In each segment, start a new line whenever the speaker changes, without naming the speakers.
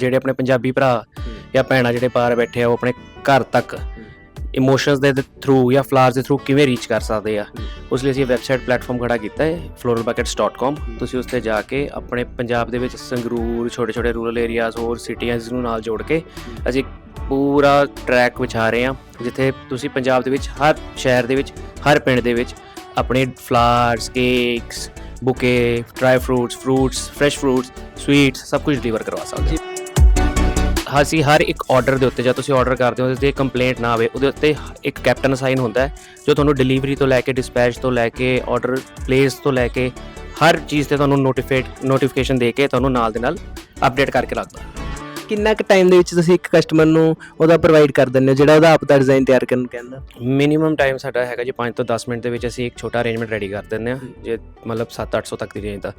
ਜਿਹੜੇ ਆਪਣੇ ਪੰਜਾਬੀ ਭਰਾ ਜਾਂ ਭੈਣਾਂ ਜਿਹੜੇ ਬਾਹਰ ਬੈਠੇ ਆ ਉਹ ਆਪਣੇ ਘਰ ਤੱਕ ਇਮੋਸ਼ਨਸ ਦੇ ਥਰੂ ਜਾਂ ਫਲਾਵਰਸ ਦੇ ਥਰੂ ਕਿਵੇਂ ਰੀਚ ਕਰ ਸਕਦੇ ਆ? ਉਸ ਲਈ ਅਸੀਂ ਵੈਬਸਾਈਟ ਪਲੇਟਫਾਰਮ ਖੜਾ ਕੀਤਾ ਹੈ floralbuckets.com ਤੁਸੀਂ ਉਸ ਤੇ ਜਾ ਕੇ ਆਪਣੇ ਪੰਜਾਬ ਦੇ ਵਿੱਚ ਸੰਗਰੂਰ ਛੋਟੇ ਛੋਟੇ ਰੂਰਲ ਏਰੀਆਜ਼ ਹੋਰ ਸਿਟੀਆਂ ਨੂੰ ਨਾਲ ਜੋੜ ਕੇ ਅਸੀਂ ਪੂਰਾ ਟਰੈਕ ਵਿਛਾ ਰਹੇ ਹਾਂ ਜਿੱਥੇ ਤੁਸੀਂ ਪੰਜਾਬ ਦੇ ਵਿੱਚ ਹਰ ਸ਼ਹਿਰ ਦੇ ਵਿੱਚ ਹਰ ਪਿੰਡ ਦੇ ਵਿੱਚ ਆਪਣੇ flowers cakes bouquet dry fruits fruits fresh fruits sweets ਸਭ ਕੁਝ ਡਿਲੀਵਰ ਕਰਵਾ ਸਕਦੇ ਹਾਂ। ਅਸੀਂ ਹਰ ਇੱਕ ਆਰਡਰ ਦੇ ਉੱਤੇ ਜਦ ਤੁਸੀਂ ਆਰਡਰ ਕਰਦੇ ਹੋ ਉਹਦੇ ਤੇ ਕੰਪਲੇਂਟ ਨਾ ਆਵੇ ਉਹਦੇ ਉੱਤੇ ਇੱਕ ਕੈਪਟਨ ਸਾਈਨ ਹੁੰਦਾ ਹੈ ਜੋ ਤੁਹਾਨੂੰ ਡਿਲੀਵਰੀ ਤੋਂ ਲੈ ਕੇ ਡਿਸਪੈਚ ਤੋਂ ਲੈ ਕੇ ਆਰਡਰ ਪਲੇਸ ਤੋਂ ਲੈ ਕੇ ਹਰ ਚੀਜ਼ ਤੇ ਤੁਹਾਨੂੰ ਨੋਟੀਫਾਈਡ ਨੋਟੀਫਿਕੇਸ਼ਨ ਦੇ ਕੇ ਤੁਹਾਨੂੰ ਨਾਲ ਦੇ ਨਾਲ ਅਪਡੇਟ ਕਰਕੇ ਰੱਖਦਾ
ਕਿੰਨਾ ਕੁ ਟਾਈਮ ਦੇ ਵਿੱਚ ਤੁਸੀਂ ਇੱਕ ਕਸਟਮਰ ਨੂੰ ਉਹਦਾ ਪ੍ਰੋਵਾਈਡ ਕਰ ਦਿੰਦੇ ਹੋ ਜਿਹੜਾ ਉਹਦਾ ਆਪ ਦਾ ਡਿਜ਼ਾਈਨ ਤਿਆਰ ਕਰਨ ਨੂੰ ਕਹਿੰਦਾ?
ਮਿਨੀਮਮ ਟਾਈਮ ਸਾਡਾ ਹੈਗਾ ਜੀ 5 ਤੋਂ 10 ਮਿੰਟ ਦੇ ਵਿੱਚ ਅਸੀਂ ਇੱਕ ਛੋਟਾ ਅਰੇਂਜਮੈਂਟ ਰੈਡੀ ਕਰ ਦਿੰਦੇ ਹਾਂ ਜੇ ਮਤਲਬ 7-800 ਤੱਕ ਦੀ ਰੇਂਜ ਦਾ।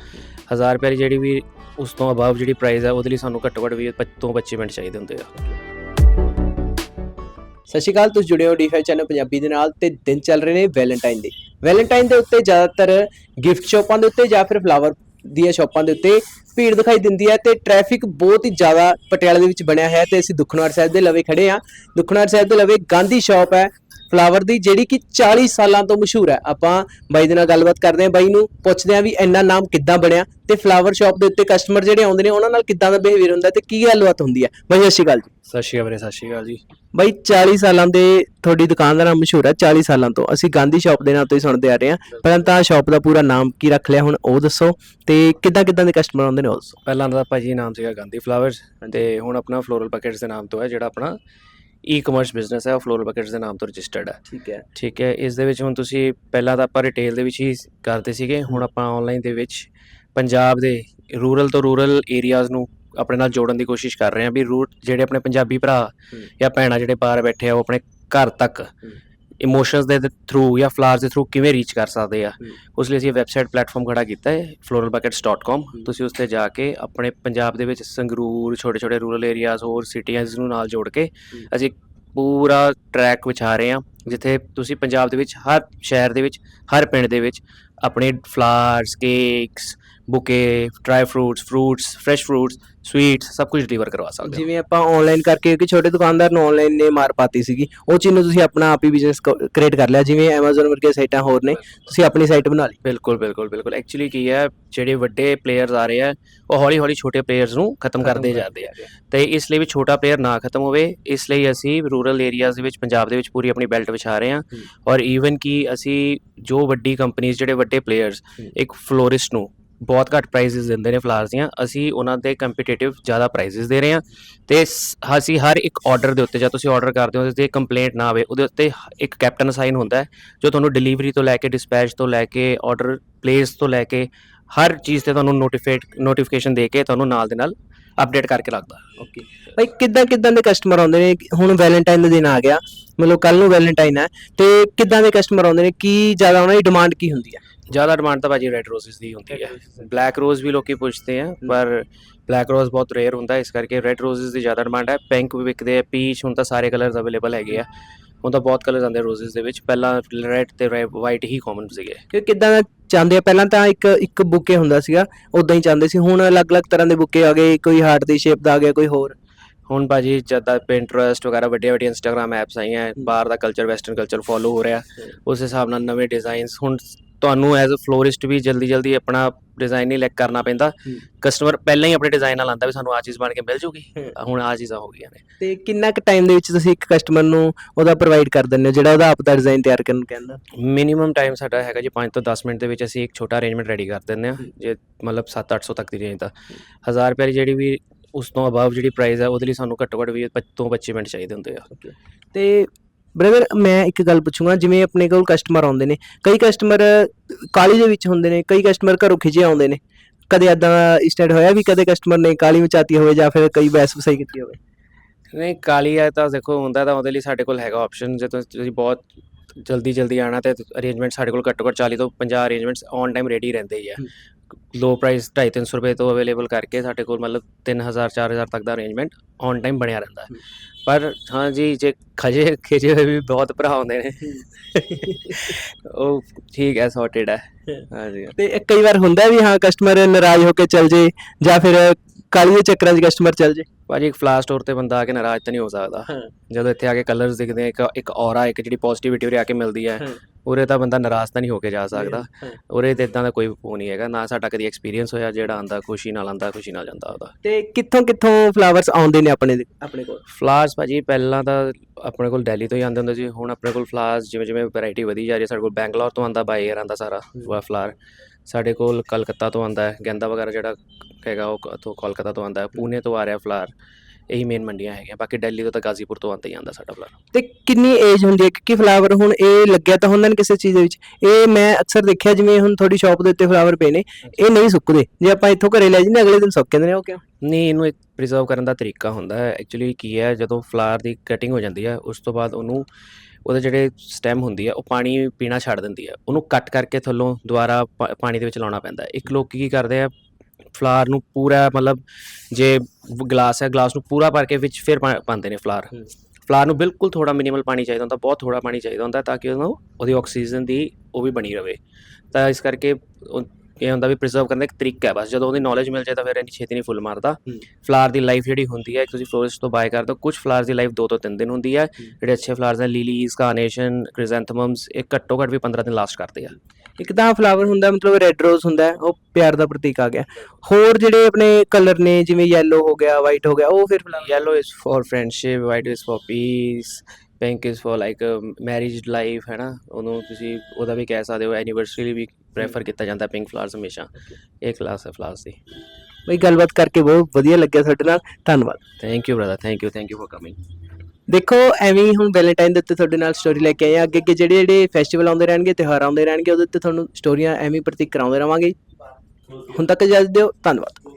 1000 ਰੁਪਏ ਦੀ ਜਿਹੜੀ ਵੀ ਉਸ ਤੋਂ ਅਬਵ ਜਿਹੜੀ ਪ੍ਰਾਈਸ ਹੈ ਉਹਦੇ ਲਈ ਸਾਨੂੰ ਘੱਟੋ ਘੱਟ 20 ਤੋਂ 25 ਮਿੰਟ ਚਾਹੀਦੇ ਹੁੰਦੇ ਆ।
ਸਤਿ ਸ਼੍ਰੀ ਅਕਾਲ, ਤੁਸੀਂ ਜੁੜੇ ਹੋ ਡੀ5 ਚੈਨਲ ਪੰਜਾਬੀ ਦੇ ਨਾਲ ਤੇ ਦਿਨ ਚੱਲ ਰਹੇ ਨੇ ਵੈਲੈਂਟਾਈਨ ਦੇ ਵੈਲੈਂਟਾਈਨ ਦੇ ਉੱਤੇ ਜ਼ਿਆਦਾਤਰ ਗਿਫਟ ਸ਼ਾਪਾਂ ਦੇ ਉੱਤੇ ਜਾਂ ਫਿਰ ਫਲਾਵਰ ਦੀਆਂ ਸ਼ਾਪਾਂ ਦੇ ਉੱਤੇ ਭੀੜ ਦਿਖਾਈ ਦਿੰਦੀ ਹੈ ਤੇ ਟ੍ਰੈਫਿਕ ਬਹੁਤ ਹੀ ਜ਼ਿਆਦਾ ਪਟਿਆਲਾ ਦੇ ਵਿੱਚ ਬਣਿਆ ਹੈ ਤੇ ਅਸੀਂ ਦੁਖਨਵਾਰ ਸਾਹਿਬ ਦੇ ਲਵੇ ਖੜੇ ਆ ਦੁਖਨਵਾਰ ਸਾਹਿਬ ਦੇ ਲਵੇ ਗਾਂਧੀ ਸ਼ਾਪ ਹੈ। ਫਲਾਵਰ ਦੀ ਜਿਹੜੀ ਕਿ 40 ਸਾਲਾਂ ਤੋਂ ਮਸ਼ਹੂਰ ਹੈ। ਆਪਾਂ ਬਾਈ ਦੇ ਨਾਲ ਗੱਲਬਾਤ ਕਰਦੇ ਹਾਂ। ਬਾਈ ਨੂੰ ਪੁੱਛਦੇ ਹਾਂ ਵੀ ਇੰਨਾ ਨਾਮ ਕਿੱਦਾਂ ਬਣਿਆ ਤੇ ਫਲਾਵਰ ਸ਼ਾਪ ਦੇ ਉੱਤੇ ਕਸਟਮਰ ਜਿਹੜੇ ਆਉਂਦੇ ਨੇ ਉਹਨਾਂ ਨਾਲ ਕਿੱਦਾਂ ਦਾ ਬਿਹੇਵੀਅਰ ਹੁੰਦਾ ਤੇ ਕੀ ਗੱਲਬਾਤ ਹੁੰਦੀ ਹੈ? ਬਾਈ ਸਤਿ ਸ਼੍ਰੀ ਅਕਾਲ ਜੀ।
ਸਤਿ ਸ਼੍ਰੀ ਅਕਾਲ ਵੀਰੇ ਸਤਿ ਸ਼੍ਰੀ ਅਕਾਲ ਜੀ।
ਬਾਈ 40 ਸਾਲਾਂ ਦੇ ਤੁਹਾਡੀ ਦੁਕਾਨ ਦਾ ਨਾਮ ਮਸ਼ਹੂਰ ਹੈ 40 ਸਾਲਾਂ ਤੋਂ। ਅਸੀਂ ਗਾਂਧੀ ਸ਼ਾਪ ਦੇ ਨਾਂ ਤੋਂ ਹੀ ਸੁਣਦੇ ਆ ਰਹੇ ਹਾਂ। ਪਹਿਲਾਂ ਤਾਂ ਸ਼ਾਪ ਦਾ ਪੂਰਾ ਨਾਮ ਕੀ ਰੱਖ ਲਿਆ ਹੁਣ ਉਹ ਦੱਸੋ। ਤੇ ਕਿੱਦਾਂ ਕਿੱਦਾਂ ਦੇ ਕਸਟਮਰ ਆਉਂਦੇ ਨੇ ਉਹ ਦੱਸੋ।
ਪਹਿਲਾਂ ਦਾ ਭਾਜੀ ਨਾਮ ਸੀਗਾ ਗਾਂਧੀ ਫਲਾਵਰਸ ਤੇ ਹੁਣ ਆਪਣਾ ਫਲੋਰਲ ਬਕੇਟਸ ਦੇ ਨਾਮ ਤੋਂ ਹੈ ਜਿਹੜਾ ਆਪਣਾ ਈ-ਕਮਰਸ ਬਿਜ਼ਨਸ ਹੈ ਉਹ ਫਲੋਰਲ ਬਕੇਟਸ ਦੇ ਨਾਮ ਤੋਂ ਰਜਿਸਟਰਡ ਹੈ।
ਠੀਕ ਹੈ।
ਠੀਕ ਹੈ ਇਸ ਦੇ ਵਿੱਚ ਹੁਣ ਤੁਸੀਂ ਪਹਿਲਾਂ ਤਾਂ ਆਪਾਂ ਰਿਟੇਲ ਦੇ ਵਿੱਚ ਹੀ ਕਰਦੇ ਸੀਗੇ ਹੁਣ ਆਪਾਂ ਆਨਲਾਈਨ ਦੇ ਵਿੱਚ ਪੰਜਾਬ ਦੇ ਰੂਰਲ ਤੋਂ ਰੂਰਲ ਏਰੀਆਜ਼ ਨੂੰ ਆਪਣੇ ਨਾਲ ਜੋੜਨ ਦੀ ਕੋਸ਼ਿਸ਼ ਕਰ ਰਹੇ ਹਾਂ ਵੀ ਰੂਟ ਜਿਹੜੇ ਆਪਣੇ ਪੰਜਾਬੀ ਭਰਾ ਜਾਂ ਭੈਣਾਂ ਜਿਹੜੇ ਬਾਹਰ ਬੈਠੇ ਆ ਉਹ ਆਪਣੇ ਘਰ ਤੱਕ ਇਮੋਸ਼ਨਸ ਦੇ ਥਰੂ ਜਾਂ ਫਲਾਵਰਸ ਦੇ ਥਰੂ ਕਿਵੇਂ ਰੀਚ ਕਰ ਸਕਦੇ ਆ? ਉਸ ਲਈ ਅਸੀਂ ਵੈਬਸਾਈਟ ਪਲੇਟਫਾਰਮ ਖੜਾ ਕੀਤਾ ਹੈ floralbuckets.com ਤੁਸੀਂ ਉਸ ਤੇ ਜਾ ਕੇ ਆਪਣੇ ਪੰਜਾਬ ਦੇ ਵਿੱਚ ਸੰਗਰੂਰ ਛੋਟੇ ਛੋਟੇ ਰੂਰਲ ਏਰੀਆਜ਼ ਹੋਰ ਸਿਟੀਆਂ ਨੂੰ ਨਾਲ ਜੋੜ ਕੇ ਅਸੀਂ ਪੂਰਾ ਟਰੈਕ ਵਿਛਾ ਰਹੇ ਹਾਂ ਜਿੱਥੇ ਤੁਸੀਂ ਪੰਜਾਬ ਦੇ ਵਿੱਚ ਹਰ ਸ਼ਹਿਰ ਦੇ ਵਿੱਚ ਹਰ ਪਿੰਡ ਦੇ ਵਿੱਚ ਆਪਣੇ flowers cakes bouquet dry fruits fruits fresh fruits sweets ਸਭ ਕੁਝ ਡਿਲੀਵਰ ਕਰਵਾ ਸਕਦੇ ਹੋ।
ਜਿਵੇਂ ਆਪਾਂ ਆਨਲਾਈਨ ਕਰਕੇ ਕਿ ਛੋਟੇ ਦੁਕਾਨਦਾਰ ਨੂੰ ਆਨਲਾਈਨ ਨੇ ਮਾਰ ਪਾਤੀ ਸੀਗੀ ਉਹ ਚੀਜ਼ ਨੂੰ ਤੁਸੀਂ ਆਪਣਾ ਆਪ ਹੀ ਬਿਜ਼ਨਸ ਕ੍ਰੀਏਟ ਕਰ ਲਿਆ ਜਿਵੇਂ Amazon ਵਰਗੀਆਂ ਸਾਈਟਾਂ ਹੋਰ ਨੇ ਤੁਸੀਂ ਆਪਣੀ ਸਾਈਟ ਬਣਾ ਲਈ।
ਬਿਲਕੁਲ ਬਿਲਕੁਲ ਬਿਲਕੁਲ। ਐਕਚੁਅਲੀ ਕੀ ਹੈ ਜਿਹੜੇ ਵੱਡੇ ਪਲੇਅਰਸ ਆ ਰਹੇ ਆ ਉਹ ਹੌਲੀ ਹੌਲੀ ਛੋਟੇ ਪਲੇਅਰਸ ਨੂੰ ਖਤਮ ਕਰਦੇ ਜਾਂਦੇ ਆ। ਤੇ ਇਸ ਲਈ ਵੀ ਛੋਟਾ ਪਲੇਅਰ ਨਾ ਖਤਮ ਹੋਵੇ ਇਸ ਲਈ ਅਸੀਂ ਰੂਰਲ ਏਰੀਆਜ਼ ਦੇ ਵਿੱਚ ਪੰਜਾਬ ਦੇ ਵਿੱਚ ਪੂਰੀ ਆਪਣੀ ਬੈਲਟ ਵਿਛਾ ਰਹੇ
ਹਮ।
ਔਰ ਈਵਨ ਕਿ ਅਸੀਂ ਜੋ ਵੱਡੀ ਕੰਪਨੀਆਂ ਜਿਹੜੇ ਵੱਡੇ ਪਲੇਅਰਸ। ਇੱਕ ਫਲੋਰਿਸਟ ਨੂੰ ਬਹੁਤ ਘੱਟ ਪ੍ਰਾਈਸਿਸ ਦਿੰਦੇ ਨੇ ਫਲਾਰਸ ਦੀਆਂ। ਅਸੀਂ ਉਹਨਾਂ ਦੇ ਕੰਪੀਟੀਟਿਵ ਜ਼ਿਆਦਾ ਪ੍ਰਾਈਸਿਸ ਦੇ ਰਹੇ ਹਾਂ। ਤੇ ਅਸੀਂ ਹਰ ਇੱਕ ਆਰਡਰ ਦੇ ਉੱਤੇ, ਜਾਂ ਤੁਸੀਂ ਆਰਡਰ ਕਰਦੇ ਹੋ ਉਹਦੇ ਤੇ ਕੰਪਲੇਂਟ ਨਾ ਆਵੇ, ਉਹਦੇ ਉੱਤੇ ਇੱਕ ਕੈਪਟਨ ਸਾਈਨ ਹੁੰਦਾ ਹੈ, ਜੋ ਤੁਹਾਨੂੰ ਡਿਲੀਵਰੀ ਤੋਂ ਲੈ ਕੇ ਡਿਸਪੈਚ ਤੋਂ ਲੈ ਕੇ ਆਰਡਰ ਪਲੇਸ ਤੋਂ ਲੈ ਕੇ, ਹਰ ਚੀਜ਼ ਤੇ ਤੁਹਾਨੂੰ ਨੋਟੀਫਾਈਡ ਨੋਟੀਫਿਕੇਸ਼ਨ ਦੇ ਕੇ ਤੁਹਾਨੂੰ ਨਾਲ ਦੇ ਨਾਲ ਅਪਡੇਟ ਕਰਕੇ ਰੱਖਦਾ।
ਓਕੇ ਭਾਈ, ਕਿੱਦਾਂ ਕਿੱਦਾਂ ਦੇ ਕਸਟਮਰ ਆਉਂਦੇ ਨੇ? ਹੁਣ ਵੈਲੈਂਟਾਈਨ ਦਾ ਦਿਨ ਆ ਗਿਆ। ਮਤਲਬ ਕੱਲ ਨੂੰ ਵੈਲੈਂਟਾਈਨ ਹੈ। ਤੇ ਕਿੱਦਾਂ ਦੇ ਕਸਟਮਰ ਆਉਂਦੇ ਨੇ? ਕੀ ਜ਼ਿਆਦਾ ਉਹਨਾਂ ਦੀ ਡਿਮਾਂਡ ਕੀ ਹੁੰਦੀ ਹੈ?
ਜ਼ਿਆਦਾ ਡਿਮਾਂਡ ਤਾਂ ਭਾਜੀ ਰੈੱਡ ਰੋਜ਼ਸ ਦੀ ਹੁੰਦੀ ਹੈ ਬਲੈਕ ਰੋਜ਼ ਵੀ ਲੋਕੀ ਪੁੱਛਦੇ ਆ ਪਰ ਬਲੈਕ ਰੋਜ਼ ਬਹੁਤ ਰੇਅਰ ਹੁੰਦਾ ਇਸ ਕਰਕੇ ਰੈੱਡ ਰੋਜ਼ਸ ਦੀ ਜ਼ਿਆਦਾ ਡਿਮਾਂਡ ਹੈ ਪਿੰਕ ਵੀ ਵਿਕਦੇ ਆ ਪੀਚ ਹੁਣ ਤਾਂ ਸਾਰੇ ਕਲਰਸ ਅਵੇਲੇਬਲ ਹੈਗੇ ਆ ਹੁਣ ਤਾਂ ਬਹੁਤ ਕਲਰਸ ਆਉਂਦੇ ਰੋਜ਼ਸ ਦੇ ਵਿੱਚ ਪਹਿਲਾਂ ਰੈੱਡ ਤੇ ਵਾਈਟ ਹੀ ਕਾਮਨ ਸੀਗੇ।
ਕਿ ਕਿੱਦਾਂ ਦਾ ਚਾਹੁੰਦੇ ਆ? ਪਹਿਲਾਂ ਤਾਂ ਇੱਕ ਇੱਕ ਬੁਕੇ ਹੁੰਦਾ ਸੀਗਾ ਉਦਾਂ ਹੀ ਚਾਹੁੰਦੇ ਸੀ। ਹੁਣ ਅਲੱਗ-ਅਲੱਗ ਤਰ੍ਹਾਂ ਦੇ ਬੁਕੇ ਆ ਗਏ ਕੋਈ ਹਾਰਟ ਦੀ ਸ਼ੇਪ ਦਾ ਆ ਗਿਆ ਕੋਈ ਹੋਰ।
ਹੁਣ ਭਾਜੀ ਜਦਾਂ Pinterest ਵਗੈਰਾ ਵੱਡੀਆਂ ਵੱਡੀਆਂ ਇੰਸਟਾਗ੍ਰam ਐਪਸ ਆਈਆਂ ਬਾਹਰ ਦਾ ਕਲਚਰ ਵੈਸਟਰਨ ਕਲਚਰ ਫੋਲੋ ਹੋ ਰਿਹਾ। ਉਸ ਹਿਸਾਬ ਨਾਲ ਨਵੇਂ ਡਿਜ਼ਾਈਨਸ ਹੁਣ ਤੁਹਾਨੂੰ ਐਜ਼ ਅ ਫਲੋਰਿਸਟ ਵੀ ਜਲਦੀ ਜਲਦੀ ਆਪਣਾ ਡਿਜ਼ਾਈਨ ਨਹੀਂ ਲੈਕ ਕਰਨਾ ਪੈਂਦਾ। ਕਸਟਮਰ ਪਹਿਲਾਂ ਹੀ ਆਪਣੇ ਡਿਜ਼ਾਈਨ ਨਾਲ ਆਂਦਾ ਵੀ ਸਾਨੂੰ ਆ ਚੀਜ਼ ਬਣ ਕੇ ਮਿਲ ਜੂਗੀ। ਹੁਣ ਆ ਚੀਜ਼ਾਂ ਹੋ ਗਈਆਂ ਨੇ।
ਤੇ ਕਿੰਨਾ ਕੁ ਟਾਈਮ ਦੇ ਵਿੱਚ ਤੁਸੀਂ ਇੱਕ ਕਸਟਮਰ ਨੂੰ ਉਹਦਾ ਪ੍ਰੋਵਾਈਡ ਕਰ ਦਿੰਦੇ ਹੋ ਜਿਹੜਾ ਉਹਦਾ ਆਪ ਦਾ ਡਿਜ਼ਾਈਨ ਤਿਆਰ ਕਰਨ ਨੂੰ ਕਹਿੰਦਾ?
ਮਿਨੀਮਮ ਟਾਈਮ ਸਾਡਾ ਹੈਗਾ ਜੀ 5 ਤੋਂ 10 ਮਿੰਟ ਦੇ ਵਿੱਚ ਅਸੀਂ ਇੱਕ ਛੋਟਾ ਅਰੇਂਜਮੈਂਟ ਰੈਡੀ ਕਰ ਦਿੰਦੇ ਹੂੰ। ਜੇ ਮਤਲਬ 7-800 ਤੱਕ ਦੀ ਰੇਂਜ ਦਾ 1000 ਰੁਪਏ ਦੀ ਜਿਹੜੀ ਵੀ ਉਸ ਤੋਂ ਅਬਵ ਜਿਹੜੀ ਪ੍ਰਾਈਸ ਹੈ ਉਹਦੇ ਲਈ ਸਾਨੂੰ ਘੱਟੋ ਘੱਟ 20 ਤੋਂ 25 ਮਿੰਟ ਚਾਹੀਦੇ ਹੁੰਦੇ ਆ।
ਤੇ ਬ੍ਰਦਰ ਮੈਂ ਇੱਕ ਗੱਲ ਪੁੱਛੂੰਗਾ ਜਿਵੇਂ ਆਪਣੇ ਕੋਲ ਕਸਟਮਰ ਆਉਂਦੇ ਨੇ ਕਈ ਕਸਟਮਰ ਕਾਲੀ ਦੇ ਵਿੱਚ ਹੁੰਦੇ ਨੇ ਕਈ ਕਸਟਮਰ ਘਰੋਂ ਖਿਜੇ ਆਉਂਦੇ ਨੇ। ਕਦੇ ਐਦਾਂ ਸਟੇਟ ਹੋਇਆ ਵੀ ਕਦੇ ਕਸਟਮਰ ਨੇ ਕਾਲੀ ਮਚਾਤੀ ਹੋਵੇ ਜਾਂ ਫਿਰ ਕਈ ਬੈਸ ਵਸਾਈ ਕੀਤੀ ਹੋਵੇ?
ਨਹੀਂ ਕਾਲੀ ਹੈ ਤਾਂ ਦੇਖੋ ਹੁੰਦਾ ਤਾਂ ਉਹਦੇ ਲਈ ਸਾਡੇ ਕੋਲ ਹੈਗਾ ਆਪਸ਼ਨ ਜੇ ਤੁਸੀਂ ਬਹੁਤ ਜਲਦੀ ਜਲਦੀ ਆਣਾ ਤੇ ਅਰੇਂਜਮੈਂਟ ਸਾਡੇ ਕੋਲ ਘੱਟੋ ਘੱਟ 40 ਤੋਂ 50 ਅਰੇਂਜਮੈਂਟਸ ਔਨ ਟਾਈਮ ਰੈਡੀ ਰਹਿੰਦੇ ਹੀ ਆ। ਲੋ ਪ੍ਰਾਈਸ 250 ਰੁਪਏ ਤੋਂ ਅਵੇਲੇਬਲ ਕਰਕੇ ਸਾਡੇ ਕੋਲ ਮਤਲਬ 3000 4000 ਤੱਕ ਦਾ ਅਰੇਂਜਮੈਂਟ ਔਨ ਟਾਈਮ ਬਣਿਆ ਰਹਿੰਦਾ ਹੈ। ਪਰ ਹਾਂ ਜੀ, ਜੇ ਖਜੇ, ਖਿਜੇ ਹੋਏ ਵੀ ਬਹੁਤ ਭਰਾ ਹੁੰਦੇ ਨੇ। ਉਹ ਠੀਕ ਹੈ ਸੌਰਟਡ ਹੈ। ਹਾਂ ਜੀ।
ਤੇ ਇਹ ਕਈ ਵਾਰ ਹੁੰਦਾ ਵੀ ਹਾਂ ਕਸਟਮਰ ਨਾਰਾਜ਼ ਹੋ ਕੇ ਚੱਲ ਜੇ ਜਾਂ ਫਿਰ ਕਾਲੀ ਦੇ ਚੱਕਰਾਂ 'ਚ ਕਸਟਮਰ ਚੱਲ ਜੇ।
ਭਾਜੀ ਇੱਕ ਫਲਾਰ ਸਟੋਰ ਤੇ ਬੰਦਾ ਆ ਕੇ ਨਾਰਾਜ਼ ਤਾਂ ਨਹੀਂ ਹੋ ਸਕਦਾ।
ਹਾਂ।
ਜਦੋਂ ਇੱਥੇ ਆ ਕੇ ਕਲਰਸ ਦਿਖਦੇ ਆ ਇੱਕ ਇੱਕ ਔਰਾ ਇੱਕ ਜਿਹੜੀ ਪੋਜ਼ਿਟਿਵਿਟੀ ਉਰੇ ਆ ਕੇ ਮਿਲਦੀ ਹੈ
ਹਾਂ।
ਉਰੇ ਤਾਂ ਬੰਦਾ ਨਾਰਾਜ਼ ਤਾਂ ਨਹੀਂ ਹੋ ਕੇ ਜਾ ਸਕਦਾ।
ਹਾਂ।
ਉਰੇ ਤੇ ਇਦਾਂ ਦਾ ਕੋਈ ਉਹ ਨਹੀਂ ਹੈਗਾ ਨਾ ਸਾਡਾ ਕਦੀ ਐਕਸਪੀਰੀਅੰਸ ਹੋਇਆ ਜਿਹੜਾ ਆਂਦਾ ਖੁਸ਼ੀ ਨਾਲ ਆਂਦਾ ਖੁਸ਼ੀ ਨਾਲ ਜਾਂਦਾ ਉਹਦਾ।
ਤੇ ਕਿੱਥੋਂ ਕਿੱਥੋਂ ਫਲਾਵਰਸ ਆਉਂਦੇ ਨੇ ਆਪਣੇ ਆਪਣੇ ਕੋਲ?
ਫਲਾਰਸ ਭਾਜੀ ਪਹਿਲਾਂ ਤਾਂ ਆਪਣੇ ਕੋਲ ਦਿੱਲੀ ਤੋਂ ਹੀ ਆਉਂਦੇ ਹੁੰਦੇ ਸੀ ਹੁਣ ਆਪਣੇ ਕੋਲ ਫਲਾਰਸ ਜਿਵੇਂ ਜਿਵੇਂ ਵੈਰਾਈਟੀ ਵਧੀ ਜਾ ਰਹੀ ਹੈ ਸਾਡੇ ਕੋਲ ਬੈਂਗਲੌਰ ਤੋਂ ਆਂਦਾ ਬਾਈ ਆਂਦਾ ਸਾਰਾ ਫਲਾਰ ਸਾਡੇ ਕੋਲ ਕਲਕੱਤਾ ਤੋਂ ਆਂਦਾ ਹੈ ਗੈਂਦਾ ਵਗੈਰਾ ਜਿਹੜਾ ਹੈਗਾ ਉਹ ਕ- ਤੋਂ ਕੋਲਕਾਤਾ ਤੋਂ ਆਂਦਾ ਹੈ ਪੂਨੇ ਤੋਂ ਆ ਰਿਹਾ ਫਲਾਰ ਇਹੀ ਮੇਨ ਮੰਡੀਆਂ ਹੈਗੀਆਂ ਬਾਕੀ ਦਿੱਲੀ ਤੋਂ ਤਾਂ ਗਾਜ਼ੀਪੁਰ ਤੋਂ ਆਂਦਾ ਹੀ ਆਂਦਾ ਸਾਡਾ ਫਲਾਰ।
ਤੇ ਕਿੰਨੀ ਏਜ ਹੁੰਦੀ ਹੈ ਕਿਉਂਕਿ ਫਲਾਵਰ ਹੁਣ ਇਹ ਲੱਗਿਆ ਤਾਂ ਹੁੰਦਾ ਨੇ ਕਿਸੇ ਚੀਜ਼ ਦੇ ਵਿੱਚ? ਇਹ ਮੈਂ ਅਕਸਰ ਦੇਖਿਆ ਜਿਵੇਂ ਹੁਣ ਤੁਹਾਡੀ ਸ਼ਾਪ ਦੇ ਉੱਤੇ ਫਲਾਵਰ ਪਏ ਨੇ ਇਹ ਨਹੀਂ ਸੁੱਕਦੇ। ਜੇ ਆਪਾਂ ਇੱਥੋਂ ਘਰੇ ਲੈ ਜਾਂਦੇ ਅਗਲੇ ਦਿਨ ਸੁੱਕ ਜਾਂਦੇ ਨੇ ਉਹ ਕਿਉਂ?
ਨਹੀਂ ਇਹਨੂੰ ਇੱਕ ਪ੍ਰੀਜ਼ਰਵ ਕਰਨ ਦਾ ਤਰੀਕਾ ਹੁੰਦਾ ਹੈ। ਐਕਚੁਅਲੀ ਕੀ ਹੈ ਜਦੋਂ ਫਲਾਰ ਦੀ ਕਟਿੰਗ ਹੋ ਜਾਂਦੀ ਹੈ ਉਸ ਤੋਂ ਬਾਅਦ ਉਹਨੂੰ ਉਹਦੇ ਜਿਹੜੇ ਸਟੈਮ ਹੁੰਦੀ ਹੈ ਉਹ ਪਾਣੀ ਪੀਣਾ ਛੱਡ ਦਿੰਦੀ ਹੈ ਉਹਨੂੰ ਕੱਟ ਕਰਕੇ ਥੱਲੋਂ ਦੁਬਾਰਾ ਪਾਣੀ ਦੇ ਵਿੱਚ ਲਾਉਣਾ ਪੈਂਦਾ। ਇੱਕ ਲੋਕ ਕੀ ਕਰਦੇ ਆ ਫਲਾਰ ਨੂੰ ਪੂਰਾ ਮਤਲਬ ਜੇ ਗਲਾਸ ਹੈ ਗਲਾਸ ਨੂੰ ਪੂਰਾ ਭਰ ਕੇ ਵਿੱਚ ਫਿਰ ਪਾਉਂਦੇ ਨੇ ਫਲਾਰ। ਫਲਾਰ ਨੂੰ ਬਿਲਕੁਲ ਥੋੜਾ ਮਿਨੀਮਲ ਪਾਣੀ ਚਾਹੀਦਾ ਹੁੰਦਾ ਬਹੁਤ ਥੋੜਾ ਪਾਣੀ ਚਾਹੀਦਾ ਹੁੰਦਾ ਤਾਂ ਕਿ ਉਹਨੂੰ ਉਹਦੀ ਆਕਸੀਜਨ ਦੀ ਉਹ ਵੀ ਬਣੀ ਰਵੇ। ਤਾਂ ਇਸ ਕਰਕੇ ਇਹ ਹੁੰਦਾ ਵੀ ਪ੍ਰੀਜ਼ਰਵ ਕਰਨ ਦਾ ਇੱਕ ਤਰੀਕਾ ਹੈ। ਬਸ ਜਦੋਂ ਉਹਦੀ ਨੌਲੇਜ ਮਿਲ ਜਾਏ ਤਾਂ ਫਿਰ ਇੰਨੀ ਛੇਤੀ ਨਹੀਂ ਫੁੱਲ ਮਾਰਦਾ।
ਹੂੰ।
ਫਲਾਰ ਦੀ ਲਾਈਫ ਜਿਹੜੀ ਹੁੰਦੀ ਹੈ ਤੁਸੀਂ ਫਲੋਰਿਸਟ ਤੋਂ ਬਾਏ ਕਰਦੇ ਹੋ ਕੁਝ ਫਲਾਰਸ ਦੀ ਲਾਈਫ 2 ਤੋਂ 3 ਦਿਨ ਹੁੰਦੀ ਹੈ। ਜਿਹੜੇ ਅੱਛੇ ਫਲਾਰਸ ਹਨ ਲੀਲੀਜ਼ ਕਾਰਨੇਸ਼ਨ ਕ੍ਰਿਜ਼ੈਂਥਮਮਸ ਇਹ ਘੱਟੋ ਘੱਟ ਵੀ 15 ਦਿਨ ਲਾਸਟ ਕਰਦੇ ਆ।
ਇੱਕ ਤਾਂ ਫਲਾਵਰ ਹੁੰਦਾ ਮਤਲਬ ਰੈੱਡ ਰੋਜ਼ ਹੁੰਦਾ ਹੈ, ਉਹ ਪਿਆਰ ਦਾ ਪ੍ਰਤੀਕ ਆ ਗਿਆ। ਹੋਰ ਜਿਹੜੇ ਆਪਣੇ ਕਲਰ ਨੇ ਜਿਵੇਂ ਯੈਲੋ ਹੋ ਗਿਆ ਵਾਈਟ ਹੋ ਗਿਆ ਉਹ ਫਿਰ flower
yellow is for friendship white is for peace pink is for like marriage life ਹੈ ਨਾ? ਉਹਨੂੰ ਤੁਸੀਂ ਉਹਦਾ ਵੀ ਕਹਿ ਸਕਦੇ ਹੋ ਐਨੀਵਰਸਰੀ ਵੀ ਪ੍ਰੈਫਰ ਕੀਤਾ ਜਾਂਦਾ ਪਿੰਕ ਫਲਾਵਰਸ ਹਮੇਸ਼ਾ। ਇਹ ਕਲਾਸ ਹੈ ਫਲਾਵਰਸ ਦੀ।
ਬਈ ਗੱਲਬਾਤ ਕਰਕੇ ਬਹੁਤ ਵਧੀਆ ਲੱਗਿਆ ਤੁਹਾਡੇ ਨਾਲ। ਧੰਨਵਾਦ।
Thank you brother thank you thank you for coming
ਦੇਖੋ ਐਵੇਂ ਹੀ ਹੁਣ ਵੈਲੈਂਟਾਈਨ ਦੇ ਉੱਤੇ ਤੁਹਾਡੇ ਨਾਲ ਸਟੋਰੀ ਲੈ ਕੇ ਆਏ ਹਾਂ। ਅੱਗੇ ਅੱਗੇ ਜਿਹੜੇ ਜਿਹੜੇ ਫੈਸਟੀਵਲ ਆਉਂਦੇ ਰਹਿਣਗੇ ਤਿਉਹਾਰ ਆਉਂਦੇ ਰਹਿਣਗੇ ਉਹਦੇ ਉੱਤੇ ਤੁਹਾਨੂੰ ਸਟੋਰੀਆਂ ਐਵੇਂ ਹੀ ਪ੍ਰਤੀਕ ਕਰਾਉਂਦੇ ਰਵਾਂਗੇ। ਹੁਣ ਤੱਕ ਇਜਾਜ਼ਤ ਦਿਓ। ਧੰਨਵਾਦ।